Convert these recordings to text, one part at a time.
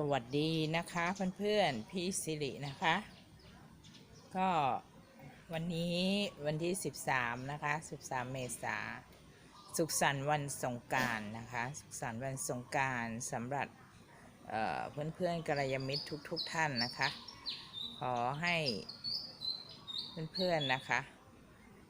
สวัสดีนะคะเพื่อนๆพี่สิรินะคะ ก็วันนี้วันที่ 13 นะคะ 13 เมษาสุขสันต์วันสงการนะคะ สุขสันต์วันสงการสำหรับเอ่อเพื่อนๆกัลยาณมิตรทุกๆทท่านนะคะ ขอให้เพื่อนๆนะคะ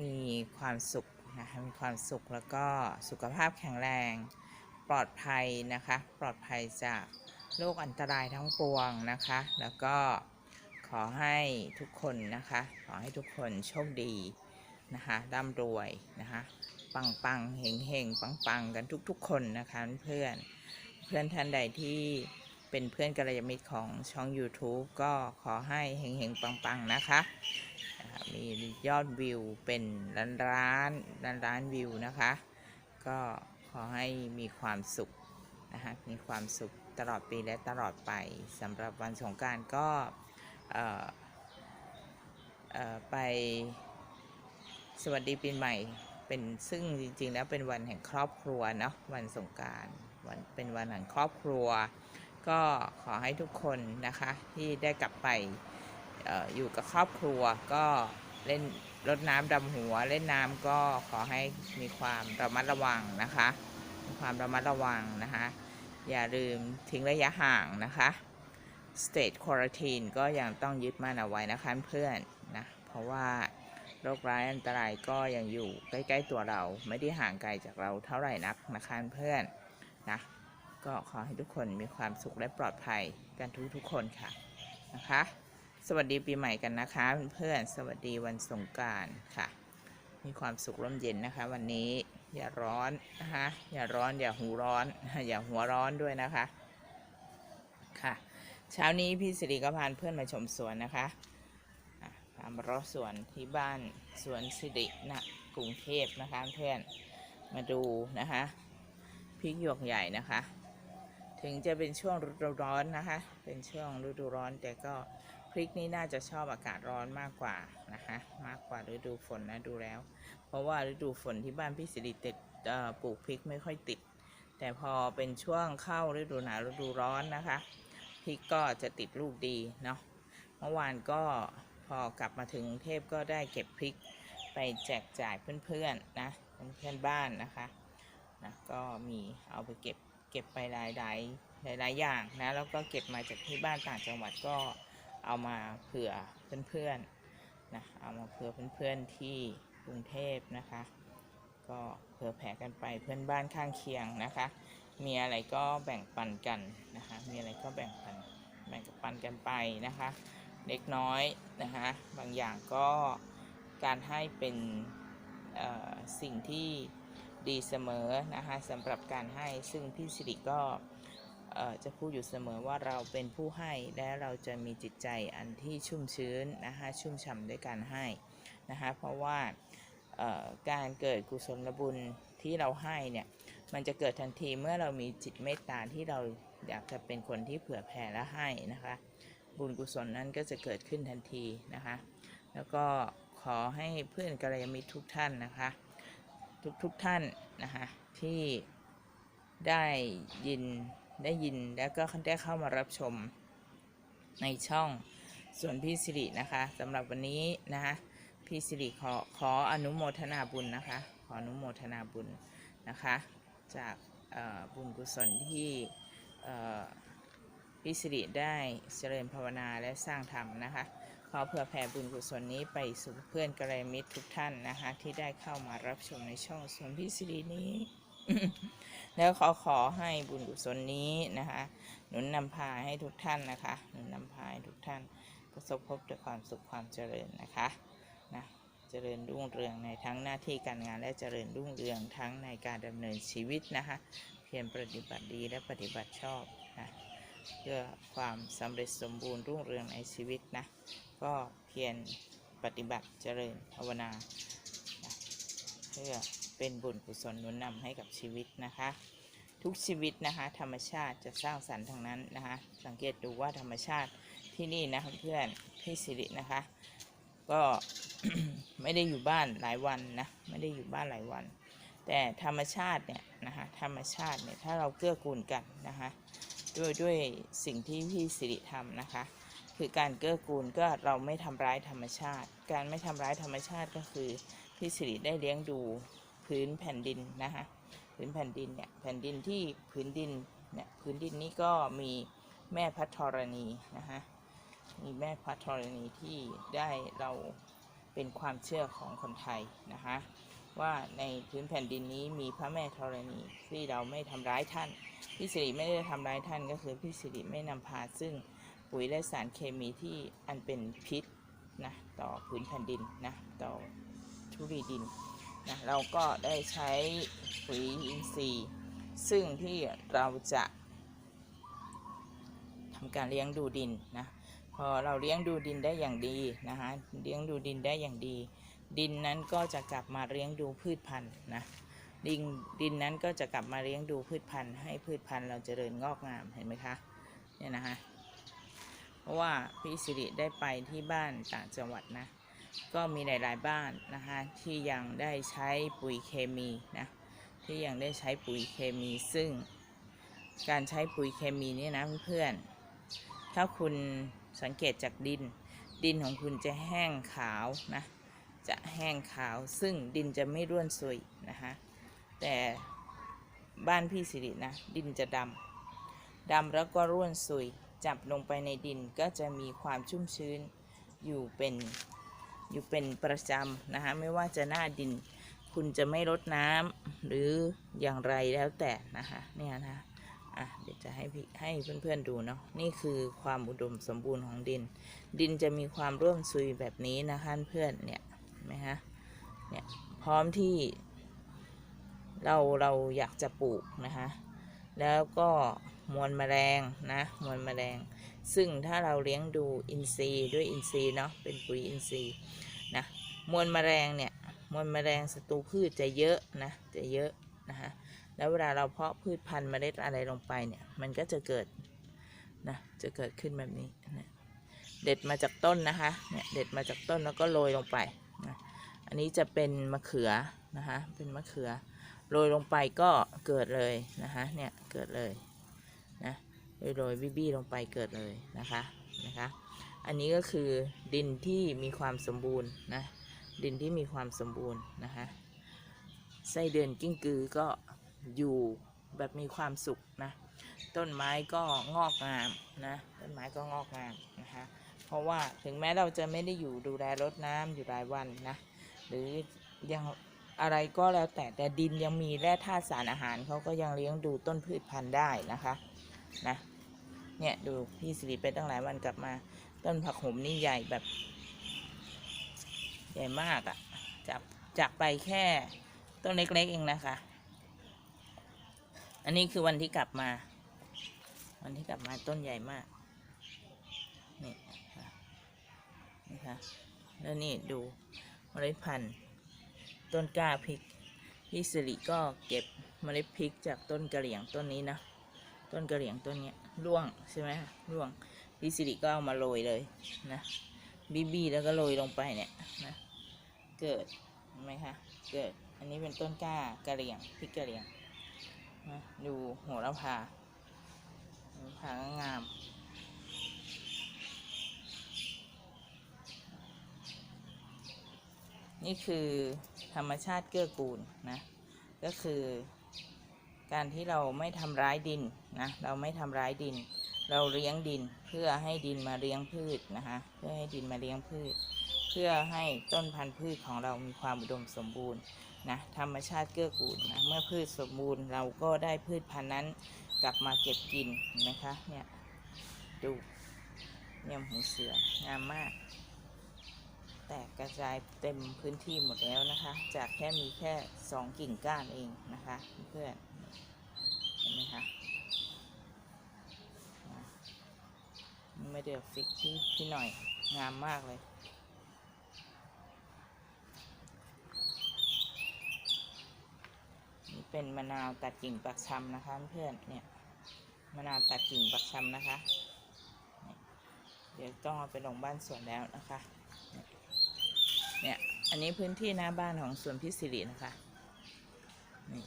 มีความสุขนะคะมีความสุขแล้วก็สุขภาพแข็งแรง ปลอดภัยนะคะ ปลอดภัยจาก โรคอันตรายทั้งปวงนะคะ แล้วก็ขอให้ทุกคนนะคะ ขอให้ทุกคนโชคดีนะคะร่ำรวยนะคะ ปังปังเฮงเฮงปังปังกันทุกๆ คนนะคะเพื่อนเพื่อนท่านใดที่เป็นเพื่อนกัลยาณมิตรของช่อง YouTube ก็ขอให้เฮงเฮงปังปังนะคะ มียอดวิวเป็นล้านล้านล้านล้านวิวนะคะ ก็ขอให้มีความสุขนะคะมีความสุข ตลอดปีและตลอดไปสำหรับวันสงการก็ไปสวัสดีปีใหม่เป็นซึ่งจริงๆ แล้วเป็นวันแห่งครอบครัวเนาะวันสงการวันเป็นวันแห่งครอบครัว ก็ขอให้ทุกคนนะคะที่ได้กลับไปอออยู่กับครอบครัวก็เล่นรดน้ำดำหัวเล่นน้ำก็ขอให้มีความระมัดระวังนะคะมีความระมัดระวังนะคะ อย่าลืมทิ้งระยะห่างนะคะ state quarantine ก็ยังต้องยึดมั่นเอาไว้นะคะเพื่อนนะเพราะว่าโรคร้ายอันตรายก็ยังอยู่ใกล้ ๆ ตัวเราไม่ได้ห่างไกลจากเราเท่าไหร่นักนะคะเพื่อนนะก็ขอให้ทุกคนมีความสุขและปลอดภัยกันทุกๆคนค่ะนะคะ สวัสดีปีใหม่กันนะคะเพื่อนๆสวัสดีวันสงกรารค่ะ มีความสุขร่มเย็นนะคะ วันนี้อย่าร้อนนะคะอย่าร้อนอย่าหูร้อน อย่าหัวร้อนด้วยนะคะค่ะ เช้านี้พี่สิริก็พาเพื่อนมาชมสวนนะคะพามารอสวนที่บ้านสวนสิรินะกรุงเทพนะคะเพื่อนมาดูนะคะพริกหยวกใหญ่นะคะ ถึงจะเป็นช่วงฤดูร้อนนะคะ เป็นช่วงฤดูร้อนแต่ก็ พริกนี่น่าจะชอบอากาศร้อนมากกว่านะคะ มากกว่าฤดูฝนนะดูแล้ว เพราะว่าฤดูฝนที่บ้านพี่สิริติดปลูกพริกไม่ค่อยติด แต่พอเป็นช่วงเข้าฤดูหนาวฤดูร้อนนะคะพริกก็จะติดลูกดีเนาะเมื่อวานก็พอกลับมาถึงเทพก็ได้เก็บพริกไปแจกจ่ายเพื่อนๆนะเพื่อนบ้านนะคะนะก็มีเอาไปเก็บเก็บไปหลายหลายหลายๆอย่างนะแล้วก็เก็บมาจากที่บ้านต่างจังหวัดก็ เอามาเผื่อเพื่อนๆนะเอามาเผื่อเพื่อนๆที่กรุงเทพนะคะ ก็เผื่อแผ่กันไปเพื่อนบ้านข้างเคียงนะคะ มีอะไรก็แบ่งปันกันนะคะ มีอะไรก็แบ่งปันแบ่งปันกันไปนะคะ เล็กน้อยนะคะบางอย่างก็การให้เป็นสิ่งที่ดีเสมอนะคะสำหรับการให้ซึ่งพี่สิริก็ จะพูดอยู่เสมอว่าเราเป็นผู้ให้และเราจะมีจิตใจอันที่ชุ่มชื้นนะคะชุ่มฉ่ำด้วยการให้นะคะเพราะว่าการเกิดกุศลบุญที่เราให้เนี่ยมันจะเกิดทันทีเมื่อเรามีจิตเมตตาที่เราอยากจะเป็นคนที่เผื่อแผ่และให้นะคะบุญกุศลนั้นก็จะเกิดขึ้นทันทีนะคะแล้วก็ขอให้เพื่อนกัลยาณมิตรทุกท่านนะคะทุกทุกท่านนะคะที่ได้ยิน ได้ยินแล้วก็ได้เข้ามารับชมในช่องส่วนพี่สิรินะคะสำหรับวันนี้นะคะพี่สิริขอขออนุโมทนาบุญนะคะ ขออนุโมทนาบุญนะคะ จากบุญกุศลที่พี่สิริได้เจริญภาวนาและสร้างธรรมนะคะขอเผื่อแผ่บุญกุศลนี้ไปสู่เพื่อนกัลยาณมิตรทุกท่านนะคะ ที่ได้เข้ามารับชมในช่องส่วนพี่สิรินี้ แล้วขอขอให้บุญกุศลนี้นะคะ หนุนนำพาให้ทุกท่านนะคะ หนุนนำพาให้ทุกท่านประสบพบแต่ความสุขความเจริญนะคะนะเจริญรุ่งเรืองในทั้งหน้าที่การงานและเจริญรุ่งเรืองทั้งในการดำเนินชีวิตนะคะ เพียรปฏิบัติดีและปฏิบัติชอบนะเพื่อความสำเร็จสมบูรณ์รุ่งเรืองในชีวิตนะก็เพียรปฏิบัติเจริญภาวนา เพื่อเป็นบุญกุศลหนุนนำให้กับชีวิตนะคะ ทุกชีวิตนะคะ ธรรมชาติจะสร้างสรรค์ทั้งนั้นนะคะ สังเกตดูว่าธรรมชาติที่นี่นะคะเพื่อนพี่สิรินะคะ ก็ไม่ได้อยู่บ้านหลายวันนะไม่ได้อยู่บ้านหลายวัน แต่ธรรมชาติเนี่ยนะคะธรรมชาติเนี่ยถ้าเราเกื้อกูลกันนะคะด้วยด้วยสิ่งที่พี่สิริทำนะคะ คือการเกื้อกูลก็เราไม่ทำร้ายธรรมชาติ การไม่ทำร้ายธรรมชาติก็คือ พี่สิริได้เลี้ยงดูพื้นแผ่นดินนะคะพื้นแผ่นดินเนี่ยแผ่นดินที่พื้นดินเนี่ยพื้นดินนี้ก็มีแม่พัทธรณีนะคะมีแม่พัทธรณีที่ได้เราเป็นความเชื่อของคนไทยนะคะว่าในพื้นแผ่นดินนี้มีพระแม่ธรณีที่เราไม่ทำร้ายท่านพี่สิริไม่ได้ทำร้ายท่านก็คือพี่สิริไม่นำพาซึ่งปุ๋ยและสารเคมีที่อันเป็นพิษนะต่อพื้นแผ่นดินนะต่อ ทุรีดินนะเราก็ได้ใช้ปุ๋ยอินทรีย์ ซึ่งที่เราจะทำการเลี้ยงดูดินนะพอเราเลี้ยงดูดินได้อย่างดีนะคะเลี้ยงดูดินได้อย่างดี ดินนั้นก็จะกลับมาเลี้ยงดูพืชพันธุ์นะดินดินนั้นก็จะกลับมาเลี้ยงดูพืชพันธุ์ให้พืชพันธุ์เราเจริญงอกงามเห็นไหมคะเนี่ยนะคะเพราะว่าพี่สิริได้ไปที่บ้านต่างจังหวัดนะ ก็มีหลาย ๆ บ้านนะคะที่ยังได้ใช้ปุ๋ยเคมีนะที่ยังได้ใช้ปุ๋ยเคมีซึ่ง การใช้ปุ๋ยเคมีนี่นะเพื่อนๆถ้าคุณสังเกตจากดิน ดินของคุณจะแห้งขาวนะจะแห้งขาวซึ่งดินจะไม่ร่วนซุยนะคะแต่บ้านพี่สิรินะดินจะดำดำแล้วก็ร่วนซุยจับลงไปในดินก็จะมีความชุ่มชื้นอยู่เป็น อยู่เป็นประจำนะคะไม่ว่าจะหน้าดิน คุณจะไม่รดน้ำหรืออย่างไรแล้วแต่นะคะเนี่ยนะอะเดี๋ยวจะให้พี่ให้เพื่อนๆดูเนาะนี่คือความอุดมสมบูรณ์ของดิน ดินจะมีความร่วนซุยแบบนี้นะคะเพื่อนเนี่ยนไหมฮะเนี่ยพร้อมที่เราเราอยากจะปลูกนะคะแล้วก็มวลแมลงนะมวลแมลง ซึ่งถ้าเราเลี้ยงดูอินทรีย์ด้วยอินทรีย์เนาะเป็นปุ๋ยอินทรีย์นะมวลแมลงเนี่ยมวลแมลงศัตรูพืชจะเยอะนะจะเยอะนะคะแล้วเวลาเราเพาะพืชพันธุ์เมล็ดอะไรลงไปเนี่ยมันก็จะเกิดนะจะเกิดขึ้นแบบนี้นะเด็ดมาจากต้นนะคะเนี่ยเด็ดมาจากต้นแล้วก็โรยลงไปนะอันนี้จะเป็นมะเขือนะคะเป็นมะเขือโรยลงไปก็เกิดเลยนะคะเนี่ยเกิดเลยนะโรย โรยบี้บี้ลงไปเกิดเลยนะคะนะคะ อันนี้ก็คือดินที่มีความสมบูรณ์นะดินที่มีความสมบูรณ์นะคะไส้เดือนกิ้งกือก็อยู่แบบมีความสุขนะต้นไม้ก็งอกงามนะต้นไม้ก็งอกงามนะคะเพราะว่าถึงแม้เราจะไม่ได้อยู่ดูแลรดน้ำอยู่รายวันนะหรือยังอะไรก็แล้วแต่แต่ดินยังมีแร่ธาตุสารอาหารเขาก็ยังเลี้ยงดูต้นพืชพันธุ์ได้นะคะนะ เนี่ยดูพี่สิริไปตั้งหลายวันกลับมา ต้นผักโหมนี่ใหญ่แบบ ใหญ่มากอะ่ะจากจากไปแค่ต้นเล็กๆเองนะคะ อันนี้คือวันที่กลับมา วันที่กลับมาต้นใหญ่มาก นี่ค่ะนี่ค่ะแล้วนี่ดูเมล็ดพันธุ์ต้นกล้าพริกพี่สิริก็เก็บเมล็ดพริกจากต้นกระเหลี่ยงต้นนี้นะ ต้นกระเหลี่ยงต้นเนี้ยร่วงใช่ไหมคะร่วงพี่สิริก็เอามาโรยเลยนะบีบีแล้วก็โรยลงไปเนี่ยนะเกิดเห็นไหมคะเกิดอันนี้เป็นต้นกล้ากระเหลี่ยงพริกกระเหลี่ยงนะดูโหัวละพาโหระพาก็งามนี่คือธรรมชาติเกื้อกูลนะ ก็คือ การที่เราไม่ทำร้ายดินนะเราไม่ทำร้ายดิน เราเลี้ยงดินเพื่อให้ดินมาเลี้ยงพืชนะคะเพื่อให้ดินมาเลี้ยงพืช เพื่อให้ต้นพันธุ์พืชของเรามีความอุดมสมบูรณ์นะธรรมชาติเกื้อกูลนะเมื่อพืชสมบูรณ์เราก็ได้พืชพันธุ์นั้นกลับมาเก็บกินนะคะเนี่ยดูเนี่ยหูเสืองามมาก แตกกระจายเต็มพื้นที่หมดแล้วนะคะ จากแค่มีแค่สองกิ่งก้านเองนะคะเพื่อน นไหมคะอ่ไม่เดือฟิกที่ที่หน่อยงามมากเลย นี่เป็นมะนาวตัดกิ่งปักชำนะคะเพื่อนเนี่ยมะนาวตัดกิ่งปักชำนะคะ เดี๋ยวต้องเอาไปลงบ้านสวนแล้วนะคะ เนี่ย อันนี้พื้นที่หน้าบ้านของสวนพิสิรินะคะ นี่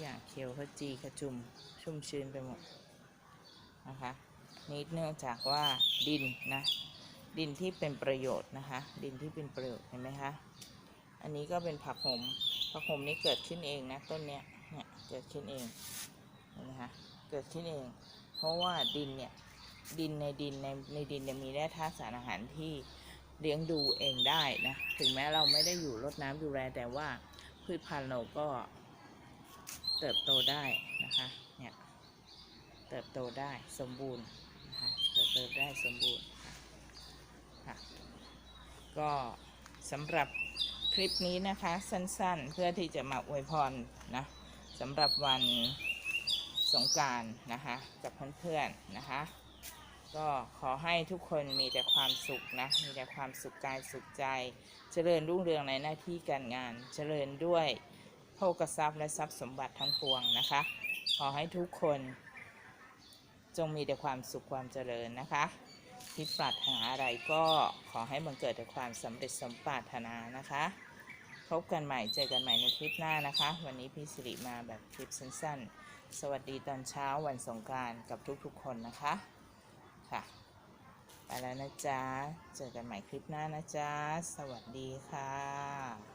อย่างเขียวขจีขจุมชุ่มชื้นไปหมดนะคะนี่เนื่องจากว่าดินนะ ดินที่เป็นประโยชน์นะคะ ดินที่เป็นประโยชน์เห็นไหมคะ อันนี้ก็เป็นผักหมผักหมนี้เกิดขึ้นเองนะต้นเนี้ยเนี่ยเกิดขึ้นเองเห็นไหมคะเกิดขึ้นเอง เพราะว่าดินเนี่ยดินในดินในในดินเนี่ยมีแร่ธาตุสารอาหารที่เลี้ยงดูเองได้นะถึงแม้เราไม่ได้อยู่รดน้ำดูแลแต่ว่าพืชพันธุ์เราก็ เติบโตได้นะคะเนี่ยเติบโตได้สมบูรณ์นะคะเติบโตได้สมบูรณ์ค่ะก็สำหรับคลิปนี้นะคะสั้นๆ เพื่อที่จะมาอวยพรนะสำหรับวันสงการนะคะกับเพื่อนๆนะคะ ก็ขอให้ทุกคนมีแต่ความสุขนะมีแต่ความสุขกายสุขใจ เจริญรุ่งเรืองในหน้าที่การงาน เจริญด้วย โภกทรัพย์และทรัพย์สมบัติทั้งปวงนะคะ ขอให้ทุกคน จงมีแต่ความสุขความเจริญนะคะที่ปรารถนาอะไรก็ขอให้บังเกิดแต่ความสำเร็จสมปรารถนานะคะ พบกันใหม่เจอกันใหม่ในคลิปหน้านะคะ วันนี้พี่สิริมาแบบคลิปสั้นๆ สวัสดีตอนเช้าวันสงการกับทุกๆคนนะคะ ค่ะไปแล้วนะจ๊ะ เจอกันใหม่คลิปหน้านะจ๊ะ สวัสดีค่ะ